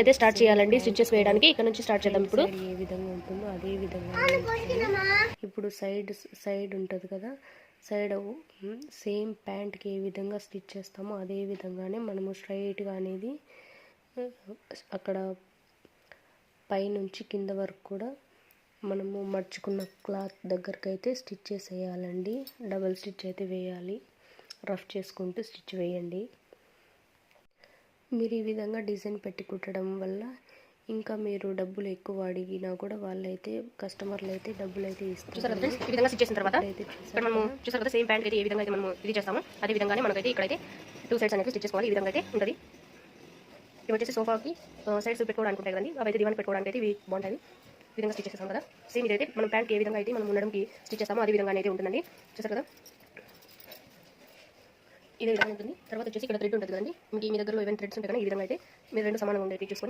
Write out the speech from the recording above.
అయితే స్టార్ట్ చేయాలండి స్టిచ్చెస్ వేయడానికి. ఇక్కడ నుంచి స్టార్ట్ చేద్దాం ఇప్పుడు. ఏ విధంగా ఉంటుందో అదే విధంగా ఇప్పుడు సైడ్ సైడ్ ఉంటుంది కదా సైడ్ సేమ్ ప్యాంట్కి ఏ విధంగా స్టిచ్ చేస్తామో అదే విధంగానే మనము స్ట్రైట్గా అనేది అక్కడ పైనుంచి కింద వరకు కూడా మనము మర్చుకున్న క్లాత్ దగ్గరకు అయితే స్టిచ్ చేసేయాలండి డబల్ స్టిచ్ అయితే వేయాలి. రఫ్ చేసుకుంటూ స్టిచ్ వేయండి. మీరు ఈ విధంగా డిజైన్ పెట్టి కుట్టడం వల్ల ఇంకా మీరు డబ్బులు ఎక్కువ అడిగినా కూడా వాళ్ళైతే కస్టమర్లు అయితే డబ్బులు అయితే చూసారు ఇస్తారు ఈ విధంగా స్టిచ్ చేసిన తర్వాత అయితే ఇక్కడ మనము చూసారు కదా సేమ్ ప్యాంట్ అయితే ఏ విధంగా అయితే మనం ఇది చేస్తామో. అదే విధంగానే మనకైతే ఇక్కడైతే టూ సైడ్స్ అనేది స్టిచ్ చేసుకోవాలి ఈ విధంగా అయితే ఉంటుంది. ఇవి వచ్చేసి సోఫాకి సైడ్స్ పెట్టుకోవడానికి ఉంటాయి కదండి. అవి అయితే దివాన్ పెట్టుకోవడానికి అయితే ఇవి బాగుంటాయి. ఈ విధంగా స్టిచ్ చేస్తాం కదా. సేమ్ ఇదైతే మనం ప్యాంట్కి ఏ విధంగా అయితే మనం ఉండడంకి స్టిచ్ చేస్తామో అదే విధంగా అయితే ఉంటుందండి. చూసారు కదా? ఇదే విధంగా ఉంటుంది. తర్వాత వచ్చేసి ఇక్కడ థ్రెడ్ ఉంటుంది కదండి. మీకు మీ దగ్గరలో ఏవైనా థ్రెడ్స్ ఉంటాయి కానీ ఈ విధంగా అయితే మీరు రెండు సమానంగా ఉండేవి చూసుకొని